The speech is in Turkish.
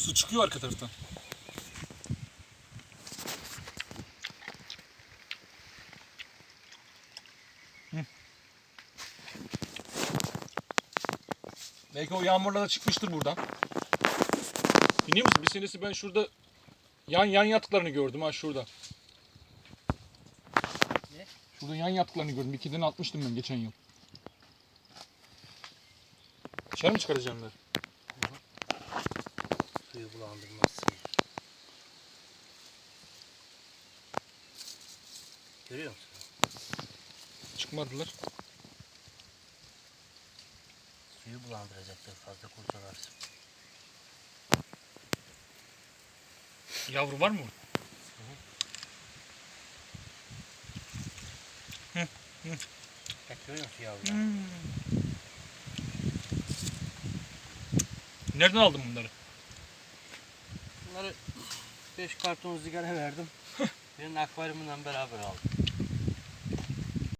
Su çıkıyor arka taraftan. Hı. Belki o yağmurla da çıkmıştır buradan. Biliyor musun? Bir senesi ben şurada yan yan yattıklarını gördüm ha şurada. Ne? Şurada yan yattıklarını gördüm. İki tane atmıştım ben geçen yıl. Dışarı mı çıkaracağım Suyu bulandırmazsın. Görüyor musun? Çıkmadılar. Suyu bulandıracaktır fazla kurtalarsın. Yavru var mı? Bak görüyor musun yavrum? Hmm. Nereden aldın bunları? Bunları 5 karton sigara verdim. Birinin akvaryumundan beraber aldım.